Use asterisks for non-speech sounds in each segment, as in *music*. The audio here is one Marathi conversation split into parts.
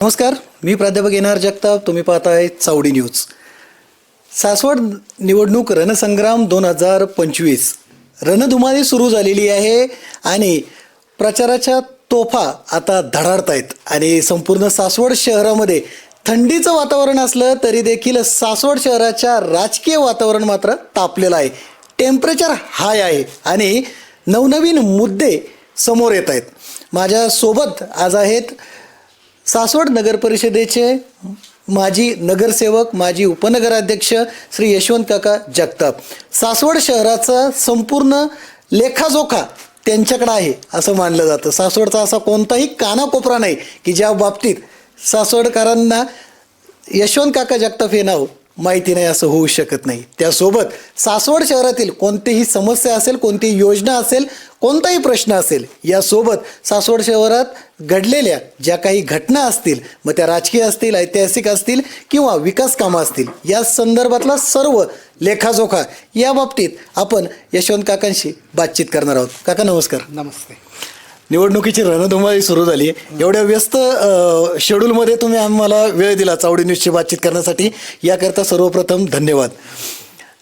नमस्कार मी प्राध्यापक एन आर जगताप तुम्ही पाहताय चावडी न्यूज. सासवड निवडणूक रणसंग्राम दोन हजार पंचवीस. रणधुमाळी सुरू झालेली आहे आणि प्रचाराच्या तोफा आता धडाडत आहेत आणि संपूर्ण सासवड शहरामध्ये थंडीचं वातावरण असलं तरी देखील सासवड शहराच्या राजकीय वातावरण मात्र तापलेलं आहे. टेम्परेचर हाय आहे आणि नवनवीन मुद्दे समोर येत आहेत माझ्यासोबत आज आहेत सासवड नगर परिषदेचे माजी नगरसेवक माजी उपनगराध्यक्ष श्री यशवंत काका जगताप. सासवड शहराचा संपूर्ण लेखाजोखा त्यांच्याकडे आहे असं मानलं जातं. सासवडचा असा कोणताही कानाकोपरा नाही की ज्या बाबतीत सासवडकरांना यशवंत काका जगताप हे नाव माहिती नाही असं होऊ शकत नाही. त्यासोबत सासवड शहरातील कोणतीही समस्या असेल कोणतीही योजना असेल कोणताही प्रश्न असेल यासोबत सासवड शहरात घडलेल्या ज्या काही घटना असतील मग त्या राजकीय असतील ऐतिहासिक असतील किंवा विकास कामं असतील या संदर्भातला सर्व लेखाजोखा या बाबतीत आपण यशवंत काकांशी बातचीत करणार आहोत. काका नमस्कार. नमस्ते. निवडणुकीची रणधुमाळी सुरू झाली. आहे एवढ्या व्यस्त अ, शेड्यूलमध्ये तुम्ही आम्हाला वेळ दिला चावडी न्यूजची बातचीत करण्यासाठी. याकरता सर्वप्रथम धन्यवाद.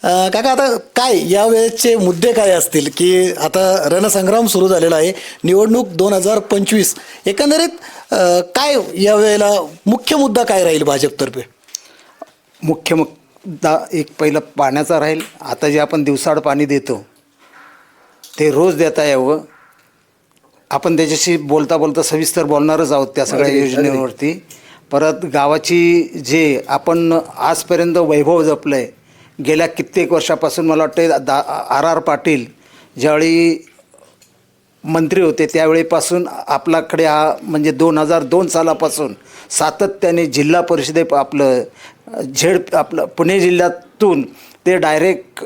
अ, काका आता काय या वेळेचे मुद्दे काय असतील? की आता रणसंग्राम सुरू झालेला आहे. निवडणूक दोन हजार पंचवीस. एकंदरीत अ, काय या वेळेला मुख्य मुद्दा काय राहील भाजपतर्फे मुख्य मुद्दा एक पहिलं पाण्याचा राहील. आता जे आपण दिवसाड पाणी देतो ते रोज देता यावं. आपण त्याच्याशी बोलता बोलता सविस्तर बोलणारच आहोत त्या सगळ्या योजनेवरती. परत गावाची जे आपण आजपर्यंत वैभव जपलं आहे गेल्या कित्येक वर्षापासून मला वाटतं दा आर आर पाटील ज्यावेळी मंत्री होते त्यावेळेपासून आपल्याकडे हा म्हणजे दोन हजार दोन सालापासून सातत्याने जिल्हा परिषदे आपलं झेड आपलं पुणे जिल्ह्यातून ते डायरेक्ट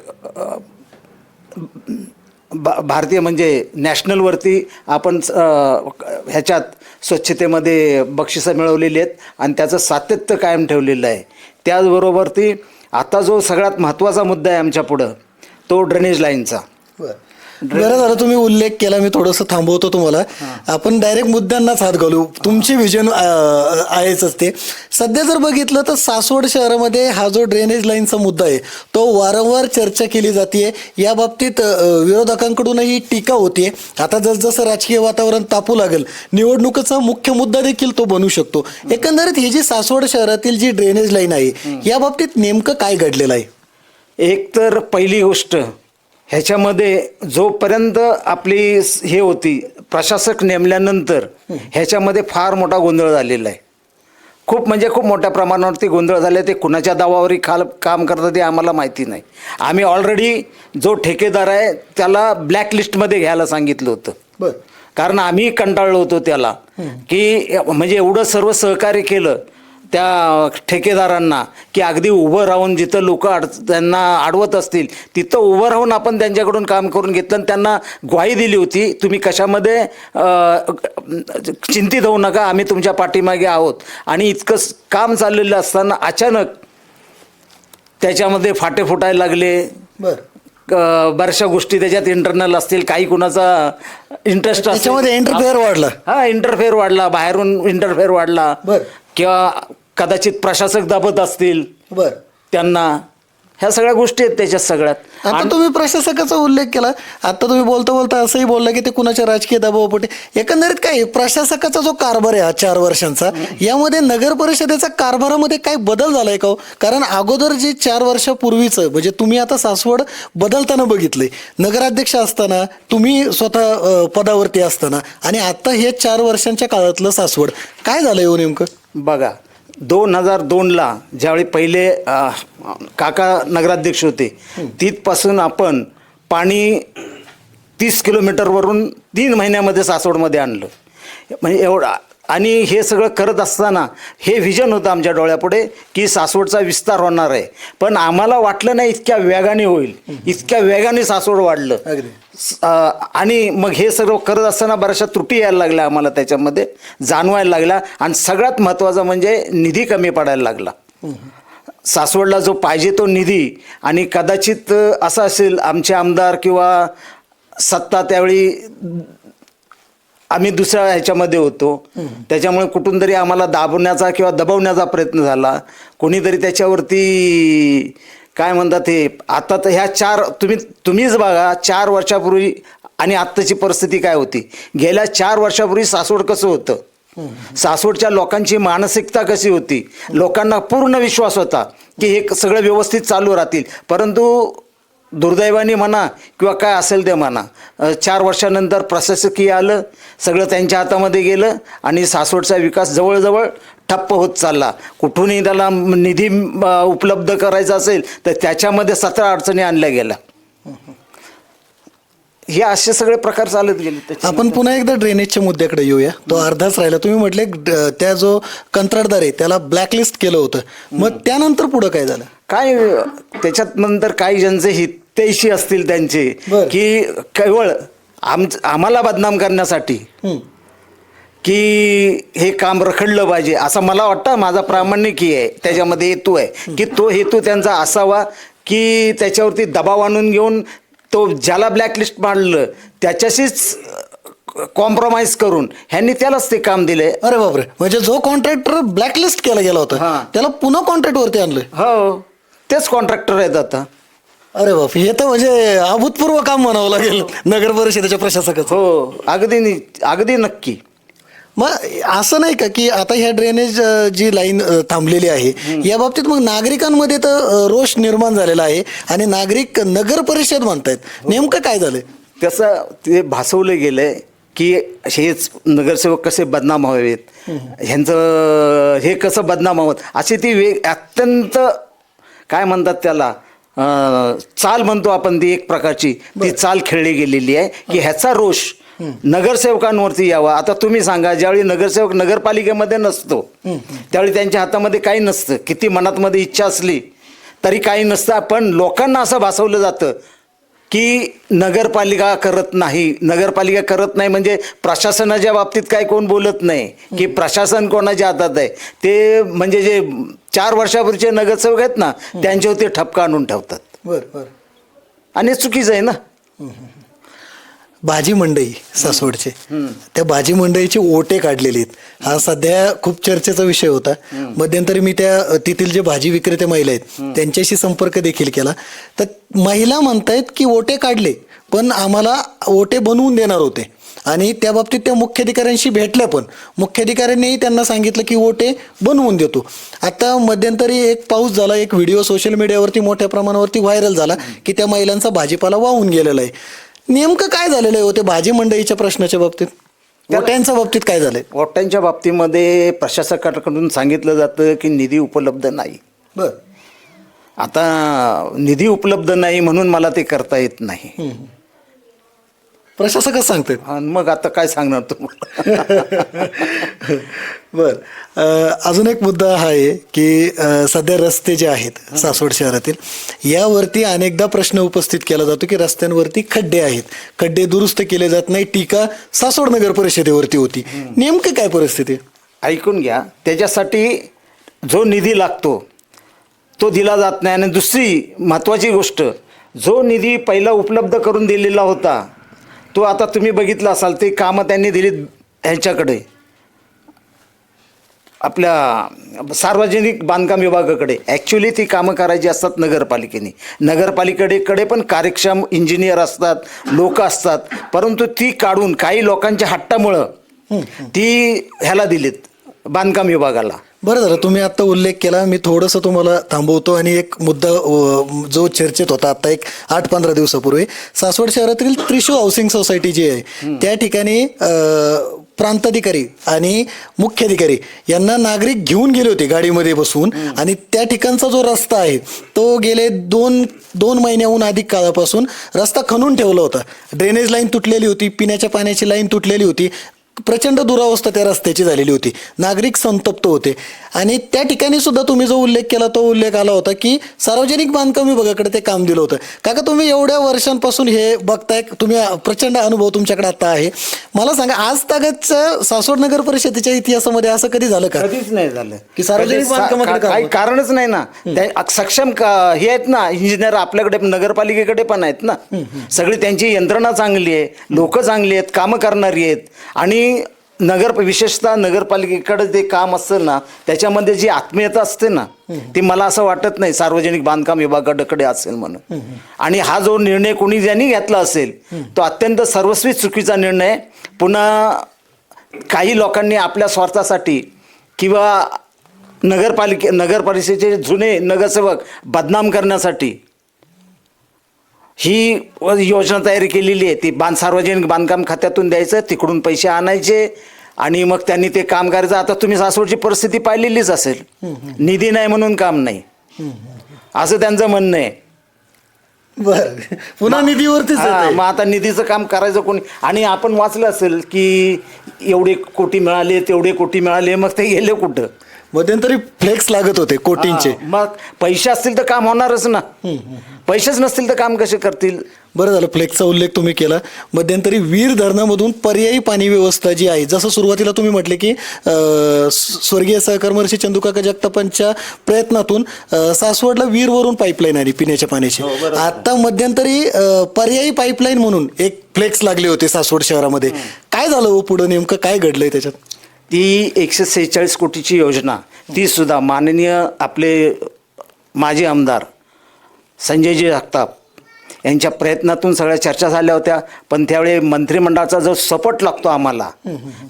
भा भारतीय म्हणजे नॅशनलवरती आपण ह्याच्यात स्वच्छतेमध्ये बक्षिसं मिळवलेली आहेत आणि त्याचं सातत्य कायम ठेवलेलं आहे. त्याचबरोबर ती आता जो सगळ्यात महत्त्वाचा मुद्दा आहे आमच्या पुढं तो ड्रेनेज लाईनचा बरं झालं तुम्ही उल्लेख केला मी थोडंसं थांबवतो तुम्हाला. आपण डायरेक्ट मुद्द्यांनाच हात घालू. तुमची विजन आहेच असते सध्या जर बघितलं तर सासवड शहरामध्ये हा जो ड्रेनेज लाईनचा मुद्दा आहे तो वारंवार चर्चा केली जाते या बाबतीत विरोधकांकडूनही टीका होतीये. आता जसजसं राजकीय वातावरण तापू लागेल निवडणुकीचा मुख्य मुद्दा देखील तो बनू शकतो. एकंदरीत ही जी सासवड शहरातील जी ड्रेनेज लाईन आहे या बाबतीत नेमकं काय घडलेलं आहे? एक तर पहिली गोष्ट ह्याच्यामध्ये जोपर्यंत आपली हे होती प्रशासक नेमल्यानंतर ह्याच्यामध्ये फार मोठा गोंधळ झालेला आहे. खूप म्हणजे खूप मोठ्या प्रमाणावरती गोंधळ झाले. ते कुणाच्या दावावरही खाल काम करतात ते आम्हाला माहिती नाही. आम्ही ऑलरेडी जो ठेकेदार आहे त्याला ब्लॅकलिस्टमध्ये घ्यायला सांगितलं होतं. बरं. कारण आम्ही कंटाळलो होतो त्याला. की म्हणजे एवढं सर्व सहकार्य केलं त्या ठेकेदारांना की अगदी उभं राहून जिथं लोक अड त्यांना अडवत असतील तिथं उभं राहून आपण त्यांच्याकडून काम करून घेतलं आणि त्यांना ग्वाही दिली होती तुम्ही कशामध्ये चिंतित होऊ नका आम्ही तुमच्या पाठीमागे आहोत. आणि इतकं काम चाललेलं असताना अचानक त्याच्यामध्ये फाटे फुटायला लागले. बरं. क- बऱ्याचशा गोष्टी त्याच्यात इंटरनल असतील काही कुणाचा इंटरेस्ट त्याच्यामध्ये इंटरफेअर वाढला. हा इंटरफेअर वाढला बाहेरून इंटरफेअर वाढला. किंवा कदाचित प्रशासक दाबत असतील बर. त्यांना ह्या सगळ्या गोष्टी आहेत त्याच्यात सगळ्यात. आता तुम्ही प्रशासकाचा उल्लेख केला. आता तुम्ही बोलता बोलता असंही बोलला की ते कुणाच्या राजकीय दबावापोटी एकंदरीत काय प्रशासकाचा जो कारभार आहे हा चार वर्षांचा यामध्ये नगर परिषदेचा कारभारामध्ये काय बदल झालाय का हो? कारण अगोदर जे चार वर्षापूर्वीचं म्हणजे तुम्ही आता सासवड बदलताना बघितलंय. नगराध्यक्ष असताना तुम्ही स्वतः अं, पदावरती असताना आणि आता हे चार वर्षांच्या काळातलं सासवड. काय झालंय हो नेमकं? बघा दोन हजार दोनला ज्यावेळी पहिले अ, काका नगराध्यक्ष होते तिथपासून आपण पाणी तीस किलोमीटरवरून तीन महिन्यामध्ये सासवडमध्ये आणलं. म्हणजे एवढा आणि हे सगळं करत असताना हे व्हिजन होतं आमच्या डोळ्यापुढे की सासवडचा विस्तार होणार आहे. पण आम्हाला वाटलं नाही इतक्या वेगाने होईल. इतक्या वेगाने सासवड वाढलं. आणि मग हे सर्व करत असताना बऱ्याचशा त्रुटी यायला लागल्या आम्हाला त्याच्यामध्ये जाणवायला लागल्या आणि सगळ्यात महत्त्वाचं म्हणजे निधी कमी पडायला लागला. सासवडला जो पाहिजे तो निधी आणि कदाचित असं असेल आमचे आमदार किंवा सत्ता त्यावेळी आम्ही दुसऱ्या ह्याच्यामध्ये होतो. त्याच्यामुळे कुठून तरी आम्हाला दाबण्याचा किंवा दबवण्याचा प्रयत्न झाला. कोणीतरी त्याच्यावरती काय म्हणतात ते आता तर ह्या चार तुम्ही तुम्हीच बघा चार वर्षापूर्वी आणि आत्ताची परिस्थिती काय होती? गेल्या चार वर्षापूर्वी सासवड कसं होतं? सासवडच्या लोकांची मानसिकता कशी होती? लोकांना पूर्ण विश्वास होता की हे सगळं व्यवस्थित चालू राहतील. परंतु दुर्दैवाने म्हणा किंवा काय असेल ते म्हणा. चार वर्षानंतर प्रशासकीय आलं सगळं त्यांच्या हातामध्ये गेलं आणि सासवडचा विकास जवळजवळ ठप्प होत चालला. कुठूनही त्याला निधी उपलब्ध करायचा असेल तर त्याच्यामध्ये सतरा अडचणी आणल्या गेल्या. हे असे सगळे प्रकार चालत गेले आपण पुन्हा एकदा ड्रेनेजच्या मुद्द्याकडे येऊया. तो अर्धाच राहिला. तुम्ही म्हटले ड- त्या जो कंत्राटदार आहे त्याला ब्लॅकलिस्ट केलं होतं. मग त्यानंतर पुढं काय झालं? काय त्याच्यात नंतर काही ज्यांचे हितैषी असतील त्यांचे बरं. की केवळ आम आम्हाला बदनाम करण्यासाठी हम्म. की हे काम रखडलं पाहिजे असं मला वाटतं माझा प्रामाणिक हे आहे त्याच्यामध्ये हेतू आहे की तो हेतू त्यांचा असावा की त्याच्यावरती दबाव आणून घेऊन तो ज्याला ब्लॅकलिस्ट मांडलं त्याच्याशीच कॉम्प्रोमाइज करून ह्यांनी त्यालाच ते काम दिले अरे बापरे. म्हणजे जो कॉन्ट्रॅक्टर ब्लॅकलिस्ट केला गेला होता हां. त्याला पुन्हा कॉन्ट्रॅक्ट वरती आणलं हो. तेच कॉन्ट्रॅक्टर आहेत आता. अरे बाप हे तर म्हणजे अभूतपूर्व काम म्हणावं लागेल नगर परिषदेच्या प्रशासकाचं. हो. अगदी नि- अगदी नक्की. मग असं नाही का की आता ह्या ड्रेनेज अ, जी लाईन अ, थांबलेली आहे या बाबतीत मग नागरिकांमध्ये तर अ, रोष निर्माण झालेला आहे आणि नागरिक नगर परिषद म्हणतायत. नेमकं काय झालंय? तसं ते भासवलं गेलंय की हेच नगरसेवक कसे बदनाम व्हावेत? ह्यांचं हे कसं बदनाम हवं अशी ती वे अत्यंत काय म्हणतात त्याला अं, चाल म्हणतो आपण ती एक प्रकारची. ती चाल खेळली गेलेली आहे की ह्याचा रोष नगरसेवकांवरती यावा. आता तुम्ही सांगा ज्यावेळी नगरसेवक नगरपालिकेमध्ये नसतो त्यावेळी त्यांच्या हातामध्ये काही नसतं. किती मनातमध्ये इच्छा असली तरी काही नसतं. पण लोकांना असं भासवलं जातं की नगरपालिका करत नाही. नगरपालिका करत नाही म्हणजे प्रशासनाच्या बाबतीत काय कोण बोलत नाही. की प्रशासन कोणाच्या हातात आहे? ते म्हणजे जे चार वर्षापूर्वीचे नगरसेवक आहेत ना त्यांच्यावरती ठपका आणून ठेवतात. बर बर. आणि चुकीचं आहे ना? भाजी मंडई सासवडचे. त्या भाजी मंडईचे ओटे काढलेले आहेत. हा सध्या खूप चर्चेचा विषय होता. मध्यंतरी मी त्या तिथील जे भाजी विक्रेते महिला आहेत त्यांच्याशी संपर्क देखील केला. तर महिला म्हणतायत की ओटे काढले पण आम्हाला ओटे बनवून देणार होते. आणि त्या बाबतीत त्या मुख्याधिकाऱ्यांशी भेटल्या पण. मुख्याधिकाऱ्यांनीही त्यांना सांगितलं की ओटे बनवून देतो. आता मध्यंतरी एक पाऊस झाला एक व्हिडिओ सोशल मीडियावरती मोठ्या प्रमाणावरती व्हायरल झाला की त्या महिलांचा भाजीपाला वाहून गेलेला आहे. नेमकं काय झालेलं आहे होते भाजी मंडईच्या प्रश्नाच्या बाबतीत? ओट्यांच्या बाबतीत काय झालंय? वोटांच्या बाबतीमध्ये प्रशासकाकडून सांगितलं जातं की निधी उपलब्ध नाही. बर. आता निधी उपलब्ध नाही म्हणून मला ते करता येत नाही. प्रशासकच सांगतात आणि मग आता काय सांगणार तुम्हाला बर. अं, अजून एक मुद्दा हा आहे की अं, सध्या रस्ते जे आहेत सासवड शहरातील यावरती अनेकदा प्रश्न उपस्थित केला जातो की रस्त्यांवरती खड्डे आहेत. खड्डे दुरुस्त केले जात नाही टीका सासवड नगर परिषदेवरती होती. नेमकं काय परिस्थिती? आहे? ऐकून घ्या. त्याच्यासाठी जो निधी लागतो तो दिला जात नाही. आणि दुसरी महत्त्वाची गोष्ट जो निधी पहिला उपलब्ध करून दिलेला होता तो आता तुम्ही बघितला असाल ते कामं त्यांनी दिली ह्यांच्याकडे. आपल्या सार्वजनिक बांधकाम विभागाकडे. ॲक्च्युली ती कामं करायची असतात नगरपालिकेने. नगरपालिकेकडे पण कार्यक्षम इंजिनियर असतात लोक असतात. परंतु ती काढून काही लोकांच्या हट्टामुळं ती ह्याला दिलीत बांधकाम विभागाला. बरं झालं तुम्ही आता उल्लेख केला मी थोडंसं तुम्हाला थांबवतो आणि एक मुद्दा जो चर्चेत होता आता एक आठ पंधरा दिवसापूर्वी. सासवड शहरातील त्रिशू हाऊसिंग सोसायटी जी आहे त्या ठिकाणी प्रांताधिकारी आणि मुख्याधिकारी यांना नागरिक घेऊन गेले होते गाडीमध्ये बसवून आणि त्या ठिकाणचा जो रस्ता आहे तो गेले दोन दोन महिन्याहून अधिक काळापासून रस्ता खणून ठेवला होता. ड्रेनेज लाईन तुटलेली होती पिण्याच्या पाण्याची लाईन तुटलेली होती. प्रचंड दुरावस्था त्या रस्त्याची झालेली होती. नागरिक संतप्त होते. आणि त्या ठिकाणी सुद्धा तुम्ही जो उल्लेख केला तो उल्लेख आला होता की सार्वजनिक बांधकाम विभागाकडे ते काम दिलं होतं. काका तुम्ही एवढ्या वर्षांपासून हे बघताय तुम्ही प्रचंड अनुभव तुमच्याकडे आता आहे. मला सांगा आज तागतच्या सासवड नगर परिषदेच्या इतिहासामध्ये असं कधी झालं का? कधीच नाही झालं. की सार्वजनिक कधीच सा- बांधकामाकडे का- काही काम- कारणच नाही ना. त्या- सक्षम का- हे आहेत ना इंजिनियर आपल्याकडे नगरपालिकेकडे पण आहेत ना. सगळी त्यांची यंत्रणा चांगली आहे. लोक चांगली आहेत कामं करणारी आहेत. आणि आणि नगर विशेषतः नगरपालिकेकडे जे काम असतं ना त्याच्यामध्ये जी आत्मीयता असते ना ती मला असं वाटत नाही सार्वजनिक बांधकाम विभागाकडे असेल म्हणून. आणि हा जो निर्णय कोणी ज्यांनी घेतला असेल तो अत्यंत सर्वस्वी चुकीचा निर्णय. पुन्हा काही लोकांनी आपल्या स्वार्थासाठी किंवा नगरपालिके नगर परिषदेचे जुने नगरसेवक बदनाम करण्यासाठी ही योजना तयारी केलेली आहे. ती बांध सार्वजनिक बांधकाम खात्यातून द्यायचं तिकडून पैसे आणायचे आणि मग त्यांनी ते काम करायचं आता तुम्ही सासवडची परिस्थिती पाहिलेलीच असेल. निधी नाही म्हणून काम नाही. असं त्यांचं म्हणणं आहे. बर. पुन्हा निधीवरतीच येतंय. मग आता निधीचं काम करायचं कोणी आणि आपण वाचलं असेल की एवढे कोटी मिळाले तेवढे कोटी मिळाले मग ते गेले कुठं? मध्यंतरी फ्लेक्स लागत होते कोटींचे हा, मग पैसे असतील तर काम होणारच ना. पैसेच नसतील तर काम कसे करतील? बरं झालं फ्लेक्सचा उल्लेख तुम्ही केला. मध्यंतरी वीर धरणामधून पर्यायी पाणी व्यवस्था जी आहे जसं सुरुवातीला तुम्ही म्हटले की अं, स- स्वर्गीय सहकर्मर्षी चंदुकाका जगतापांच्या प्रयत्नातून अं, सासवडला वीरवरून पाईपलाईन आली पिण्याच्या पाण्याची. आता मध्यंतरी अं, पर्यायी पाईपलाईन म्हणून एक फ्लेक्स लागले होते सासवड शहरामध्ये. काय झालं हो पुढं नेमकं? काय घडलंय त्याच्यात? ती एकशे सेहेचाळीस कोटीची योजना ती सुद्धा माननीय आपले माजी आमदार संजयजी जगताप यांच्या प्रयत्नातून सगळ्या चर्चा झाल्या होत्या. पण त्यावेळी मंत्रिमंडळाचा जो सपोर्ट लागतो आम्हाला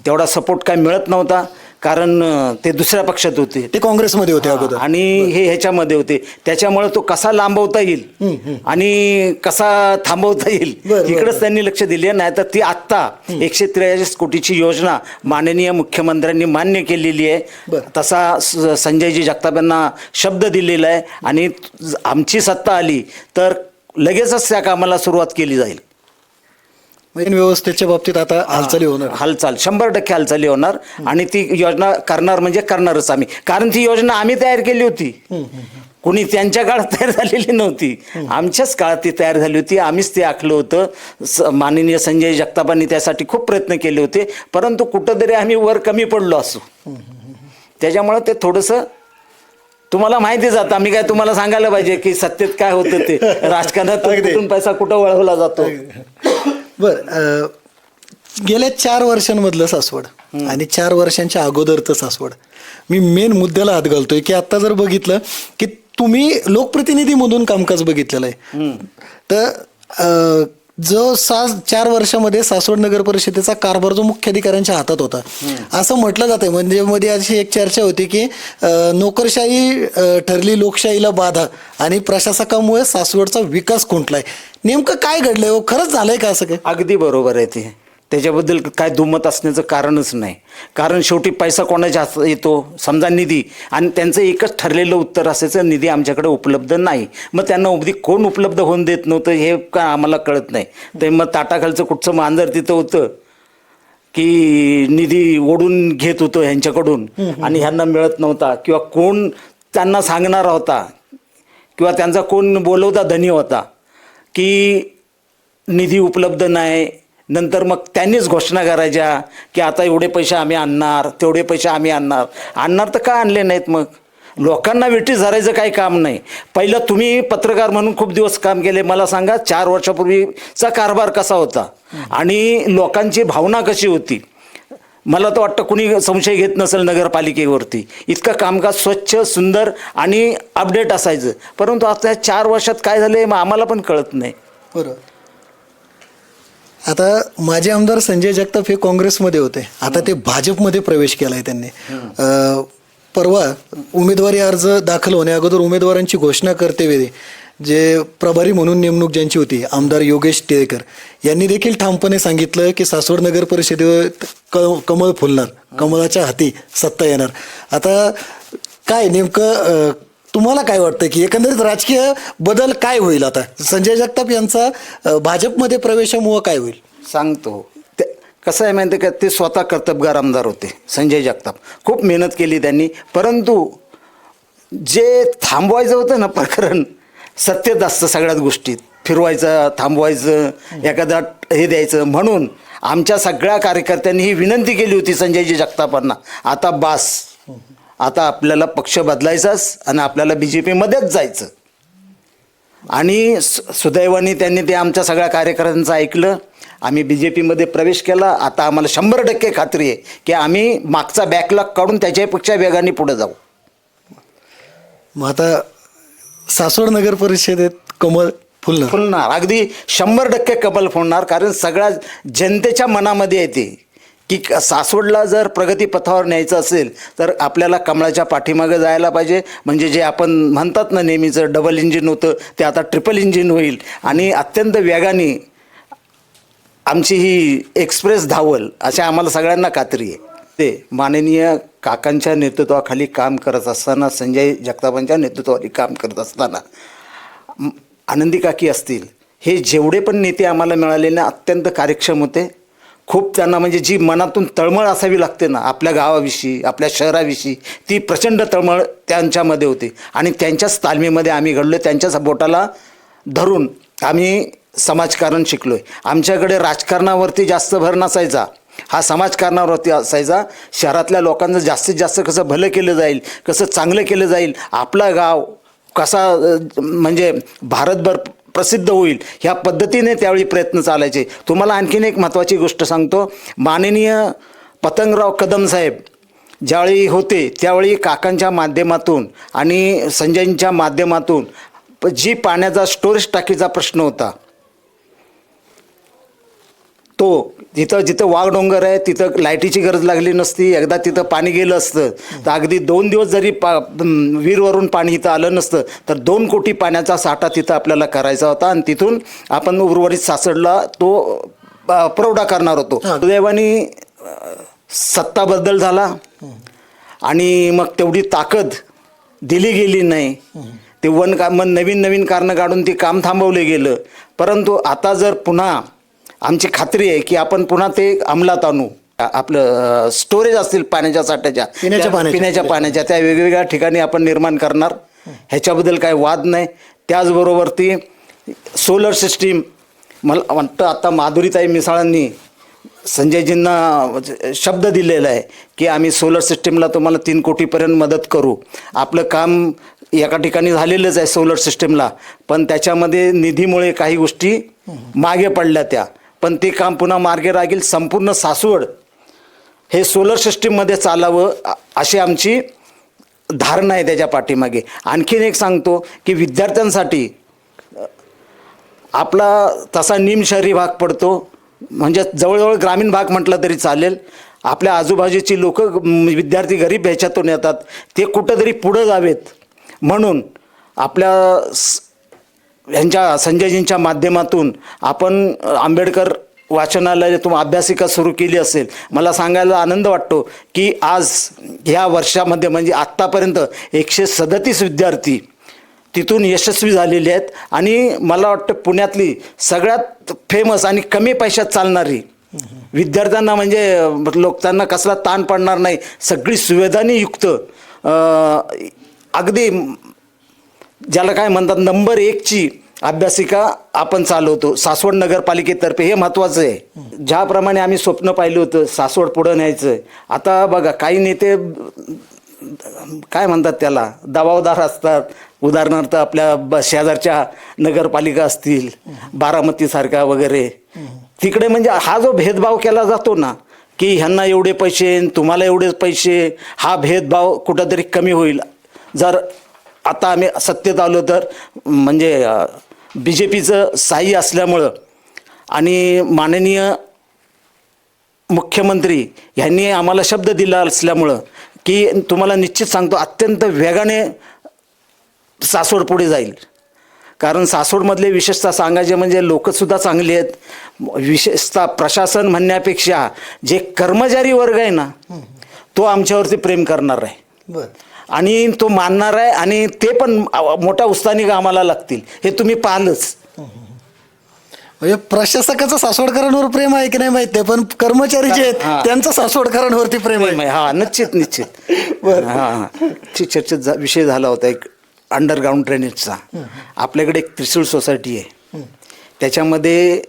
तेवढा सपोर्ट काय मिळत नव्हता. कारण ते दुसऱ्या पक्षात होते. ते काँग्रेसमध्ये होते अगोदर. आणि हे ह्याच्यामध्ये होते. त्याच्यामुळे तो कसा लांबवता येईल आणि कसा थांबवता येईल बरं, इकडेच त्यांनी लक्ष दिले. नाही तर ती आत्ता एकशे त्रेचाळीस कोटीची योजना माननीय मुख्यमंत्र्यांनी मान्य केलेली आहे. बरं. तसा स- संजयजी जगताप यांना शब्द दिलेला आहे. आणि आमची सत्ता आली तर लगेचच त्या कामाला सुरुवात केली जाईल. म्हणजे व्यवस्थेच्या बाबतीत आता हालचाली होणार. हालचाल शंभर टक्के हालचाली होणार. आणि ती योजना करणार म्हणजे करणारच आम्ही. कारण ती योजना आम्ही तयार केली होती. कुणी त्यांच्या काळात तयार झालेली नव्हती. आमच्याच काळात ती तयार झाली होती. आम्हीच ते आखलं होतं. माननीय संजय जगतापांनी त्यासाठी खूप प्रयत्न केले होते. परंतु कुठंतरी आम्ही वर कमी पडलो असू. त्याच्यामुळं ते थोडंसं तुम्हाला माहिती जातं. आम्ही काय तुम्हाला सांगायला पाहिजे की सत्तेत काय होतं ते. *laughs* राजकारणात पैसा कुठं वळवला जातो? बर अं, गेल्या चार वर्षांमधलं सासवड आणि चार वर्षांच्या अगोदरचं सासवड. मी मेन मुद्द्याला हात घालतोय की आता जर बघितलं की तुम्ही लोकप्रतिनिधीमधून कामकाज बघितलेलं आहे. तर अं, जो सा चार वर्षामध्ये सासवड नगर परिषदेचा कारभार जो मुख्याधिकाऱ्यांच्या हातात होता. असं म्हटलं जातंय. म्हणजे मध्ये अशी एक चर्चा होती की नोकरशाही ठरली लोकशाहीला बाधा आणि प्रशासकामुळे सासवडचा विकास खुंटलाय. नेमकं काय घडलंय हो? खरंच झालंय का असं काय अगदी बरोबर आहे ते. त्याच्याबद्दल काय दुमत असण्याचं कारणच नाही. कारण शेवटी पैसा कोणाच्या हातात येतो? समजा निधी. आणि त्यांचं एकच ठरलेलं उत्तर असायचं निधी आमच्याकडे उपलब्ध नाही. मग त्यांना अगदी कोण उपलब्ध होऊन देत नव्हतं हे काय आम्हाला कळत नाही. ते मग ताटाखालचं कुठचं मांजर तिथं होतं? की निधी ओढून घेत होतो ह्यांच्याकडून. आणि ह्यांना मिळत नव्हता. किंवा कोण त्यांना सांगणारा होता? किंवा त्यांचा कोण बोलवता धनी होता? की निधी उपलब्ध नाही. नंतर मग त्यांनीच घोषणा करायच्या की आता एवढे पैसे आम्ही आणणार तेवढे पैसे आम्ही आणणार. आणणार तर का आणले नाहीत मग? लोकांना वेटीस धरायचं काही काम नाही. पहिलं तुम्ही पत्रकार म्हणून खूप दिवस काम केले. मला सांगा चार वर्षापूर्वीचा कारभार कसा होता? आणि लोकांची भावना कशी होती? मला तर वाटतं कुणी संशय घेत नसेल नगरपालिकेवरती. इतकं कामकाज स्वच्छ सुंदर आणि अपडेट असायचं. परंतु आता या चार वर्षात काय झालं मग आम्हाला पण कळत नाही. बरोबर आता माजी आमदार संजय जगताप हे काँग्रेसमध्ये होते. आता ते भाजपमध्ये प्रवेश केलाय त्यांनी. परवा उमेदवारी अर्ज दाखल होण्या अगोदर उमेदवारांची घोषणा करते वेळी जे प्रभारी म्हणून नेमणूक ज्यांची होती आमदार योगेश टिळेकर यांनी देखील ठामपणे सांगितलं की सासवड नगर परिषदेवर क कमळ फुलणार कमळाच्या हाती सत्ता येणार. आता काय नेमकं तुम्हाला काय वाटतं की एकंदरीत राजकीय बदल काय होईल आता? संजय जगताप यांचा भाजपमध्ये प्रवेशामुळं काय होईल? सांगतो. ते कसं आहे माहिती आहे का? ते स्वतः कर्तबगार आमदार होते संजय जगताप. खूप मेहनत केली त्यांनी. परंतु जे थांबवायचं होतं ना प्रकरण सत्यत असतं सगळ्याच गोष्टीत. फिरवायचं थांबवायचं एखादा हे द्यायचं म्हणून आमच्या सगळ्या कार्यकर्त्यांनी ही विनंती केली होती संजयजी जगतापांना. आता बास. आता आपल्याला पक्ष बदलायचाच आणि आपल्याला बी जे पीमध्येच जायचं. आणि सुदैवाने त्यांनी ते आमच्या सगळ्या कार्यकर्त्यांचं ऐकलं. आम्ही बी जे पीमध्ये प्रवेश केला. आता आम्हाला शंभर टक्के खात्री आहे की आम्ही मागचा बॅकलॉग काढून त्याच्यापेक्षा वेगाने पुढे जाऊ. मग आता सासवड नगर परिषदेत कमळ फुलणार. फुलणार. अगदी शंभर टक्के कबल फुलणार. कारण सगळ्या जनतेच्या मनामध्ये येते की क- सासवडला जर प्रगतीपथावर न्यायचं असेल तर आपल्याला कमळाच्या पाठीमागे जायला पाहिजे. म्हणजे जे आपण म्हणतात ना नेहमीचं डबल इंजिन होतं ते आता ट्रिपल इंजिन होईल. आणि अत्यंत वेगाने आमची ही एक्सप्रेस धावल अशी आम्हाला सगळ्यांना खात्री आहे. ते माननीय काकांच्या नेतृत्वाखाली काम करत असताना संजय जगतापांच्या नेतृत्वाखाली काम करत असताना आनंदी काकी असतील. हे जेवढे पण नेते आम्हाला मिळालेले अत्यंत कार्यक्षम होते. खूप त्यांना म्हणजे जी मनातून तळमळ असावी लागते ना आपल्या गावाविषयी आपल्या शहराविषयी ती प्रचंड तळमळ त्यांच्यामध्ये होती. आणि त्यांच्याच तालमीमध्ये आम्ही घडलो त्यांच्याच बोटाला धरून आम्ही समाजकारण शिकलो आहे आमच्याकडे राजकारणावरती जास्त भर नसायचा. हा समाजकारणावरती असायचा. शहरातल्या लोकांचं जास्तीत जास्त कसं भलं केलं जाईल कसं चांगलं केलं जाईल आपला गाव कसा म्हणजे भारतभर प्रसिद्ध होईल. ह्या पद्धतीने त्यावेळी प्रयत्न चालायचे. तुम्हाला आणखीन एक महत्त्वाची गोष्ट सांगतो. माननीय पतंगराव कदम साहेब ज्यावेळी होते त्यावेळी काकांच्या माध्यमातून आणि संजयच्या माध्यमातून जी पाण्याचा स्टोरेज टाकीचा प्रश्न होता. तो जिथं जिथं वाघडोंगर आहे तिथं लाईटीची गरज लागली नसती एकदा तिथं पाणी गेलं असतं तर अगदी दोन दिवस जरी पा म, विहीरवरून पाणी इथं आलं नसतं तर दोन कोटी पाण्याचा साठा तिथं आपल्याला करायचा होता आणि तिथून आपण उर्वरित सासडला तो पुरवठा करणार होतो. सुदैवाने अ, सत्ता बदल झाला आणि मग तेवढी ताकद दिली गेली नाही. ते वन का मग नवीन नवीन कारणं काढून ते काम थांबवलं गेलं. परंतु आता जर पुन्हा आमची खात्री आहे की आपण पुन्हा ते अंमलात आणू. आपलं स्टोरेज असतील पाण्याच्या साठ्याच्या. पिण्याच्या पाण्याच्या. पिण्याच्या पाण्याच्या. त्या वेगवेगळ्या ठिकाणी आपण निर्माण करणार. ह्याच्याबद्दल काही वाद नाही. त्याचबरोबर ती सोलर सिस्टीम मला वाटतं आता माधुरीताई मिसाळांनी संजयजींना शब्द दिलेला आहे की आम्ही सोलर सिस्टीमला तुम्हाला तीन कोटीपर्यंत मदत करू. आपलं काम एका ठिकाणी झालेलंच आहे सोलर सिस्टीमला पण त्याच्यामध्ये निधीमुळे काही गोष्टी मागे पडल्या त्या. पण ते काम पुन्हा मार्गे लागेल संपूर्ण सासवड हे सोलर सिस्टीममध्ये चालावं अशी आमची धारणा आहे त्याच्या पाठीमागे. आणखीन एक सांगतो की विद्यार्थ्यांसाठी आपला तसा निम शहरी भाग पडतो म्हणजे जवळजवळ ग्रामीण भाग म्हटलं तरी चालेल. आपल्या आजूबाजूची लोक विद्यार्थी गरीब ह्याच्यातून येतात. ते कुठंतरी पुढं जावेत. म्हणून आपल्या ह्यांच्या संजयजींच्या माध्यमातून आपण आंबेडकर वाचनालयातून अभ्यासिका सुरू केली असेल. मला सांगायला आनंद वाटतो की आज ह्या वर्षामध्ये म्हणजे आत्तापर्यंत एकशे सदतीस विद्यार्थी तिथून यशस्वी झालेले आहेत. आणि मला वाटतं पुण्यातली सगळ्यात फेमस आणि कमी पैशात चालणारी विद्यार्थ्यांना म्हणजे लोक त्यांना कसला ताण पडणार नाही. सगळी सुविधांनी युक्त अगदी ज्याला काय म्हणतात नंबर एकची अभ्यासिका आपण चालवतो. सासवड नगरपालिकेतर्फे हे महत्त्वाचं आहे. ज्याप्रमाणे आम्ही स्वप्न पाहिलं होतं सासवड पुढं न्यायचं. आता बघा काही नेते काय म्हणतात त्याला दबावदार असतात. उदाहरणार्थ आपल्या ब शेजारच्या नगरपालिका असतील बारामतीसारख्या वगैरे. तिकडे म्हणजे हा जो भेदभाव केला जातो ना की ह्यांना एवढे पैसे तुम्हाला एवढे पैसे हा भेदभाव कुठंतरी कमी होईल. जर आता आम्ही सत्तेत आलो तर म्हणजे बी जे पीचं साई असल्यामुळं आणि माननीय मुख्यमंत्री यांनी आम्हाला शब्द दिला असल्यामुळं की तुम्हाला निश्चित सांगतो अत्यंत वेगाने सासवड पुढे जाईल. कारण सासवडमधले विशेषतः सांगायचे म्हणजे लोकसुद्धा चांगली आहेत. विशेषतः प्रशासन म्हणण्यापेक्षा जे कर्मचारी वर्ग आहे ना तो आमच्यावरती प्रेम करणार आहे. बर. आणि तो मानणार आहे आणि ते पण मोठ्या उत्साहाने आम्हाला लागतील. हे तुम्ही पाहिलंच. म्हणजे प्रशासकाचं सासवडकरांवर प्रेम आहे की नाही माहीत नाही पण कर्मचारी जे आहेत. त्यांचं सासवडकरांवरती प्रेम आहे. हा निश्चित निश्चित. *laughs* बरं. हा चर्चेत विषय झाला होता एक अंडरग्राऊंड ड्रेनेजचा आपल्याकडे एक त्रिशूळ सोसायटी आहे. त्याच्यामध्ये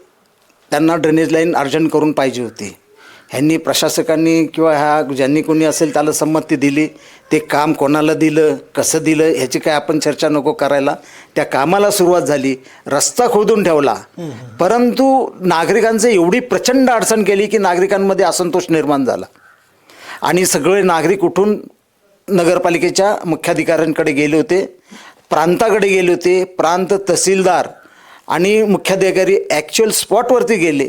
त्यांना ड्रेनेज लाईन अर्जंट करून पाहिजे होती. ह्यांनी प्रशासकांनी किंवा ह्या ज्यांनी कोणी असेल त्याला संमती दिली ते काम कोणाला दिलं कसं दिलं ह्याची काय आपण चर्चा नको करायला. त्या कामाला सुरुवात झाली रस्ता खोदून ठेवला. परंतु नागरिकांचं एवढी प्रचंड अडचण केली की नागरिकांमध्ये असंतोष निर्माण झाला. आणि सगळे नागरिक उठून नगरपालिकेच्या मुख्याधिकाऱ्यांकडे गेले होते प्रांताकडे गेले होते प्रांत तहसीलदार आणि मुख्याधिकारी ॲक्च्युअल स्पॉटवरती गेले.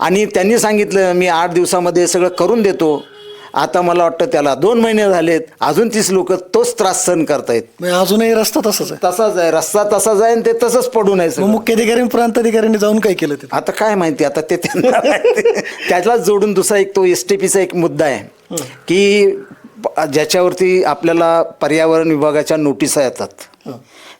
आणि त्यांनी सांगितलं मी आठ दिवसामध्ये सगळं करून देतो आता मला वाटतं त्याला दोन महिने झालेत अजून तीस लोक तोच त्रास सहन करतायत. म्हणजे अजूनही रस्ता तसाच आहे. तसाच आहे रस्ता तसाच आहे आणि ते तसंच पडून आहे मग सगळं. मुख्याधिकारी आणि प्रांताधिकाऱ्यांनी जाऊन काय केलं तिथे? आता काय माहिती आता ते त्यांना माहिती. त्यालाच जोडून दुसरा एक तो एस टी पीचा एक मुद्दा आहे की प- ज्याच्यावरती आपल्याला पर्यावरण विभागाच्या नोटिसा येतात.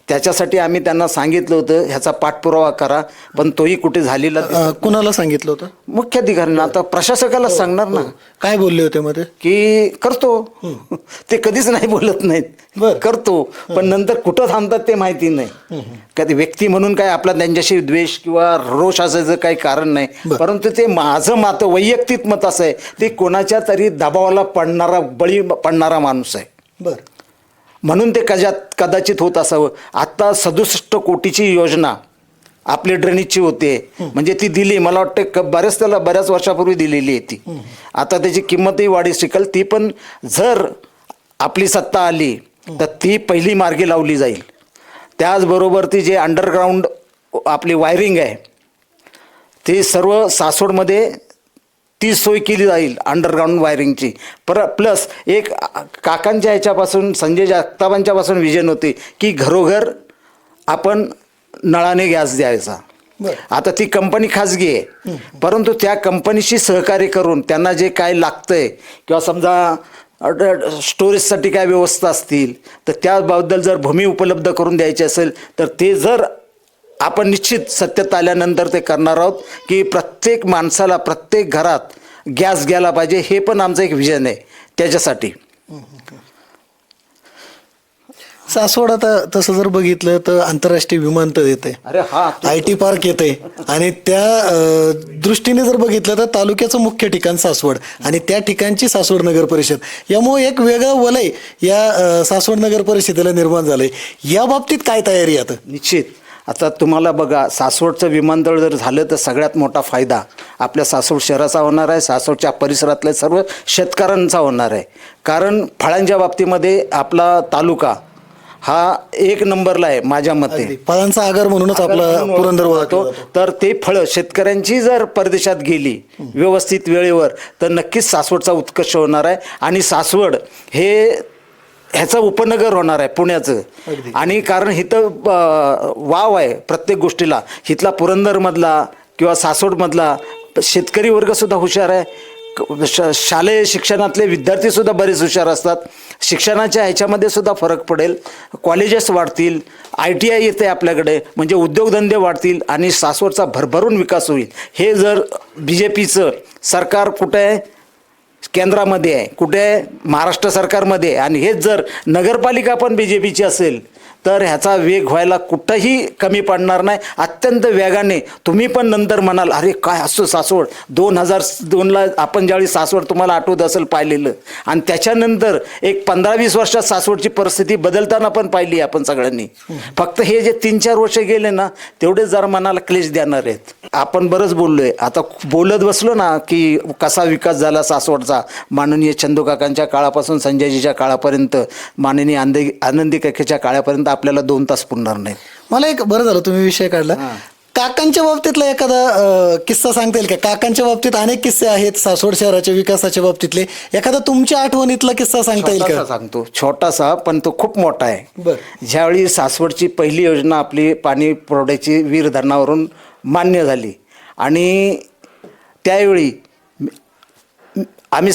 त्याच्यासाठी आम्ही त्यांना सांगितलं होतं ह्याचा पाठपुरावा करा पण तोही कुठे झालेला अं, कुणाला सांगितलं होतं? मुख्याधिकाऱ्यांना. आता प्रशासकाला सांगणार ना. काय बोलले होते मध्ये की करतो. ते कधीच नाही बोलत नाहीत. बरं. करतो. पण नंतर कुठं थांबतात ते माहिती नाही. कधी व्यक्ती म्हणून काय आपला त्यांच्याशी द्वेष किंवा रोष असायचं काही कारण नाही. परंतु ते माझं मत वैयक्तिक मत असं आहे. ते कोणाच्या तरी दबावाला पडणारा बळी पडणारा माणूस आहे. बर. म्हणून ते कजात कदाचित होत असावं. आत्ता सदुसष्ट कोटीची योजना आपली ड्रेनेजची होते. म्हणजे ती दिली. मला वाटतं क बऱ्याच त्याला बऱ्याच वर्षापूर्वी दिलेली आहे ती. आता त्याची किंमतही वाढी शिकल. ती पण जर आपली सत्ता आली तर ती पहिली मार्गी लावली जाईल. त्याचबरोबर ती जे अंडरग्राऊंड आपली वायरिंग आहे ती सर्व सासवडमध्ये ती सोय केली जाईल अंडरग्राऊंड वायरिंगची पर प्लस एक काकांच्या ह्याच्यापासून संजय जगतापांच्यापासून विजन होते की घरोघर आपण नळाने गॅस द्यायचा. आता ती कंपनी खाजगी आहे. परंतु त्या कंपनीशी सहकार्य करून त्यांना जे काय लागतंय किंवा समजा स्टोरेजसाठी काय व्यवस्था असतील तर त्याबद्दल जर भूमी उपलब्ध करून द्यायची असेल तर ते जर आपण निश्चित सत्यात आल्यानंतर ते करणार आहोत की प्रत्येक माणसाला प्रत्येक घरात गॅस गेला पाहिजे हे पण आमचं एक विजन आहे त्याच्यासाठी. सासवड आता तसं जर बघितलं तर आंतरराष्ट्रीय विमानतळ येते अरे हा आय टी पार्क येते आणि त्या दृष्टीने जर बघितलं तर तालुक्याचं मुख्य ठिकाण सासवड आणि त्या ठिकाणची सासवड नगर परिषद. यामुळे एक वेगळं वलय या सासवड नगर परिषदेला निर्माण झालंय. या बाबतीत काय तयारी आता? निश्चित. आता तुम्हाला बघा सासवडचं विमानतळ जर झालं तर सगळ्यात मोठा फायदा. आपल्या सासवड शहराचा होणार आहे सासवडच्या परिसरातल्या सर्व शेतकऱ्यांचा होणार आहे. कारण फळांच्या बाबतीमध्ये आपला तालुका हा एक नंबरला आहे माझ्या मते. फळांचा आगार म्हणूनच आपला पुरंदर ओळखला तो जातो. तर ते फळं शेतकऱ्यांची जर परदेशात गेली व्यवस्थित वेळेवर तर नक्कीच सासवडचा उत्कर्ष होणार आहे. आणि सासवड हे ह्याचं उपनगर होणार आहे पुण्याचं. आणि कारण इथं अं, वाव आहे प्रत्येक गोष्टीला. इथला पुरंदरमधला किंवा सासवडमधला शेतकरी वर्गसुद्धा हुशार आहे. शालेय शिक्षणातले विद्यार्थीसुद्धा बरेच हुशार असतात. शिक्षणाच्या ह्याच्यामध्ये सुद्धा फरक पडेल. कॉलेजेस वाढतील. आय टी आय येते आपल्याकडे. म्हणजे उद्योगधंदे वाढतील आणि सासवडचा भरभरून विकास होईल. हे जर बी जे पीचं सरकार कुठे आहे? केंद्रामध्ये आहे कुठे आहे महाराष्ट्र सरकारमध्ये आहे आणि हेच जर नगरपालिका पण बी जे पीची असेल तर ह्याचा वेग व्हायला कुठंही कमी पडणार नाही. अत्यंत वेगाने. तुम्ही पण नंतर म्हणाल अरे काय असो सासवड? दोन हजार दोनला आपण ज्यावेळी सासवड तुम्हाला आठवत असेल पाहिलेलं. आणि त्याच्यानंतर एक पंधरा वीस वर्षात सासवडची परिस्थिती बदलताना पण पाहिली आपण सगळ्यांनी. फक्त हे जे तीन चार वर्ष गेले ना तेवढेच जरा मनाला क्लेश देणार आहेत. आपण बरंच बोललोय. आता बोलत बसलो ना की कसा विकास झाला सासवडचा? माननीय चंदूकाकांच्या काळापासून संजयजीच्या काळापर्यंत माननीय आनंदी आनंदी काकेच्या काळापर्यंत आपल्याला दोन तास पुरणार नाही मला एक बरं झालं तुम्ही विषय काढला. काकांच्या बाबतीतला एखादा किस्सा सांगता येईल का? काकांच्या बाबतीत अनेक किस्से आहेत सासवड शहराच्या विकासाच्या बाबतीतले. एखादा तुमच्या आठवणीतला किस्सा सांगता येईल का? सांगतो. छोटासा पण तो खूप मोठा आहे. ज्यावेळी सासवडची पहिली योजना आपली पाणी पुरवठ्याची वीर धरणावरून मान्य झाली. आणि त्यावेळी आम्ही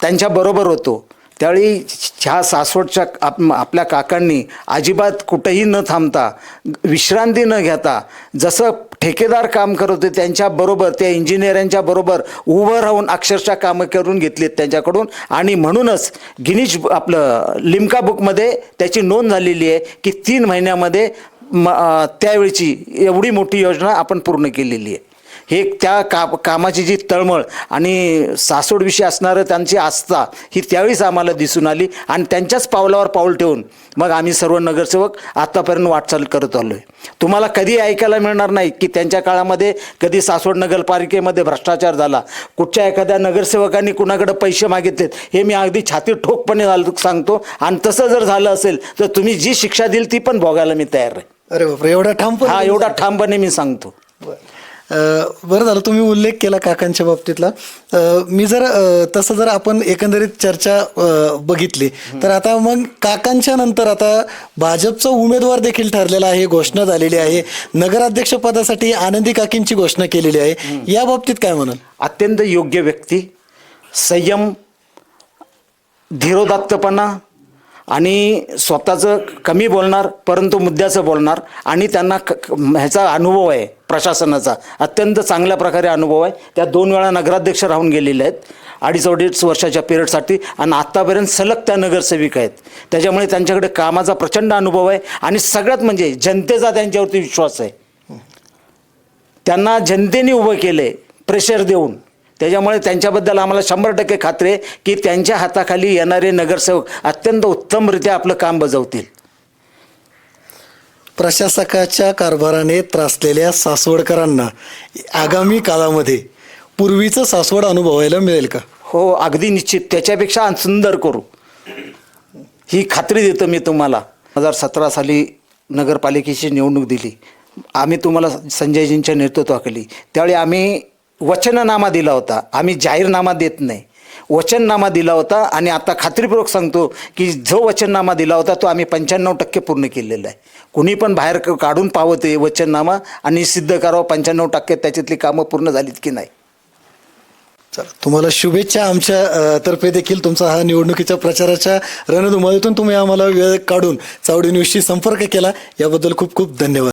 त्यांच्याबरोबर होतो. त्यावेळी ह्या सासवडच्या आप आपल्या काकांनी अजिबात कुठंही न थांबता विश्रांती न घेता जसं ठेकेदार काम करत होते त्यांच्याबरोबर त्या इंजिनियरांच्या बरोबर उभं राहून अक्षरशः कामं करून घेतलीत त्यांच्याकडून. आणि म्हणूनच गिनीज आपलं लिमका बुकमध्ये त्याची नोंद झालेली आहे की तीन महिन्यामध्ये म त्यावेळची एवढी मोठी योजना आपण पूर्ण केलेली आहे. हे त्या का कामाची जी तळमळ आणि सासोडविषयी असणारं त्यांची आस्था ही त्यावेळीच आम्हाला दिसून आली आणि त्यांच्याच पावलावर पाऊल ठेवून मग आम्ही सर्व नगरसेवक आत्तापर्यंत वाटचाल करत आलो आहे तुम्हाला कधी ऐकायला मिळणार नाही की त्यांच्या काळामध्ये कधी सासवड नगरपालिकेमध्ये भ्रष्टाचार झाला. कुठच्या एखाद्या नगरसेवकांनी कुणाकडे पैसे मागितलेत हे मी अगदी छाती ठोकपणे सांगतो. आणि तसं जर झालं असेल तर तुम्ही जी शिक्षा दिली ती पण भोगायला मी तयार आहे. अरे बापरे एवढा ठाम हा एवढा ठामपणे मी सांगतो. बरं झालं तुम्ही उल्लेख केला काकांच्या बाबतीतला. मी जर तसं जर आपण एकंदरीत चर्चा बघितली तर आता मग काकांच्या नंतर आता भाजपचा उमेदवार देखील ठरलेला आहे घोषणा झालेली आहे. नगराध्यक्ष पदासाठी आनंदी काकींची घोषणा केलेली आहे. या बाबतीत काय म्हणाल? अत्यंत योग्य व्यक्ती संयम धीरोदात्तपणा आणि स्वतःचं कमी बोलणार परंतु मुद्द्याचं बोलणार. आणि त्यांना क- ह्याचा अनुभव आहे प्रशासनाचा. अत्यंत चांगल्या प्रकारे अनुभव आहे. त्या दोन वेळा नगराध्यक्ष राहून गेलेले आहेत. अडीच अडीच वर्षाच्या पिरियडसाठी. आणि आत्तापर्यंत सलग त्या नगरसेविका आहेत. त्याच्यामुळे त्यांच्याकडे कामाचा प्रचंड अनुभव आहे. आणि सगळ्यात म्हणजे जनतेचा त्यांच्यावरती विश्वास आहे. त्यांना जनतेने उभं केले प्रेशर देऊन. त्याच्यामुळे त्यांच्याबद्दल आम्हाला शंभर टक्के खात्री आहे की त्यांच्या हाताखाली येणारे नगरसेवक अत्यंत उत्तमरित्या आपलं काम बजावतील. प्रशासकाच्या कारभाराने त्रासलेल्या सासवडकरांना आगामी काळामध्ये पूर्वीचं सासवड अनुभवायला मिळेल का? हो अगदी निश्चित. त्याच्यापेक्षा सुंदर करू. ही खात्री देतो मी तुम्हाला. दोन हजार सतरा साली नगरपालिकेची निवडणूक दिली. आम्ही तुम्हाला संजयजींच्या नेतृत्वाखाली. त्यावेळी आम्ही वचननामा दिला होता. आम्ही जाहीरनामा देत नाही. वचननामा दिला होता आणि आता खात्रीपूर्वक सांगतो की जो वचननामा दिला होता तो आम्ही पंच्याण्णव टक्के पूर्ण केलेला आहे. कुणी पण बाहेर काढून पावते वचननामा आणि सिद्ध करावं पंच्याण्णव टक्के त्याच्यातली कामं पूर्ण झालीत की नाही. चला तुम्हाला शुभेच्छा आमच्या तर्फे देखील तुमचा हा निवडणुकीच्या प्रचाराच्या रणधुमाळीतून तुम्ही आम्हाला वेळ काढून चावडी न्यूजशी संपर्क केला. याबद्दल खूप खूप धन्यवाद.